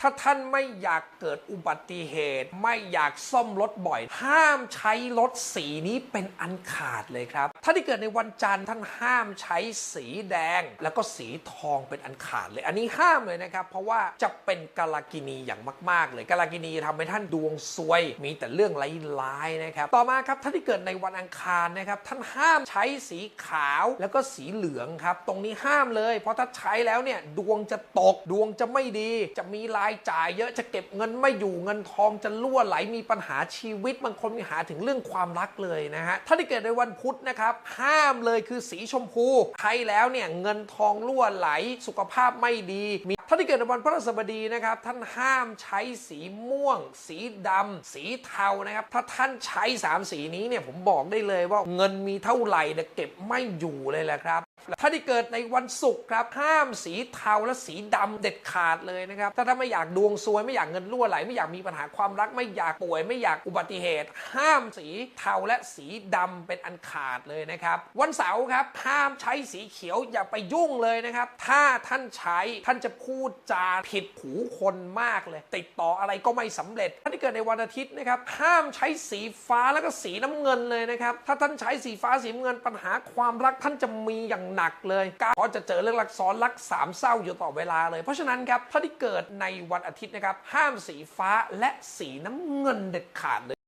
ถ้าท่านไม่อยากเกิดอุบัติเหตุ ไม่อยากซ่อมรถบ่อย ห้ามใช้รถสีนี้เป็นอันขาดเลยครับ ถ้าที่เกิดในวันจันทร์ท่านห้ามใช้สีแดง แล้วก็สีทองเป็นอันขาดเลย อันนี้ห้ามเลยนะครับ เพราะว่าจะเป็นกาลกินีอย่างมาก ๆ เลยกาลกินีทำให้ท่านดวงซวย มีแต่เรื่องร้ายๆนะครับ ต่อมาครับท่านที่เกิดในวันอังคารนะครับท่านห้ามใช้สีขาวแล้วก็สีเหลืองครับ ตรงนี้ห้ามเลย เพราะถ้าใช้แล้วเนี่ยดวงจะตกดวงจะไม่ดีจะมีรายจ่ายเยอะจะเก็บเงินไม่อยู่เงินทองจะล่วไหลมีปัญหาชีวิตบางคนมีหาถึงเรื่องความรักเลยนะฮะถ้าที่เกิดในวันพุธนะครับ ห้ามเลยคือสีชมพูใช้แล้วเนี่ยเงินทองล่วไหลสุขภาพไม่ดีมี ถ้าที่เกิดในวันพฤหัสบดีนะครับ ท่านห้ามใช้สีม่วง สีดำสีเทานะครับ ถ้าท่านใช้สามสีนี้เนี่ยผมบอกได้เลยว่าเงินมีเท่าไหร่เนี่ยเก็บไม่อยู่เลยแหละครับถ้าที่เกิดในวันศุกร์ครับ ห้ามสีเทาและสีดำเด็ดขาดเลยนะครับ ถ้าท่านไม่อยากดวงซวยไม่อยากเงินรั่วไหลไม่อยากมีปัญหาความรักไม่อยากป่วย ไม่อยากอุบัติเหตุ ห้ามสีเทาและสีดำเป็นอันขาดเลยนะครับ วันเสาร์ครับห้ามใช้สีเขียวอย่าไปยุ่งเลยนะครับ ถ้าท่านใช้ท่านจะพูดูดจาผิดผูคนมากเลย ติดต่ออะไรก็ไม่สำเร็จถ้านที่เกิดในวันอาทิตย์นะครับ ห้ามใช้สีฟ้าแล้วก็สีน้ำเงินเลยนะครับ ถ้าท่านใช้สีฟ้าสีเงินปัญหาความรักท่านจะมีอย่างหนักเลยก็จะเจอเรื่องรักซ้อนรักสามเศร้าอยู่ต่อเวลาเลย เพราะฉะนั้นครับถ้านที่เกิดในวันอาทิตย์นะครับ ห้ามสีฟ้าและสีน้ำเงินเด็ดขาดเลย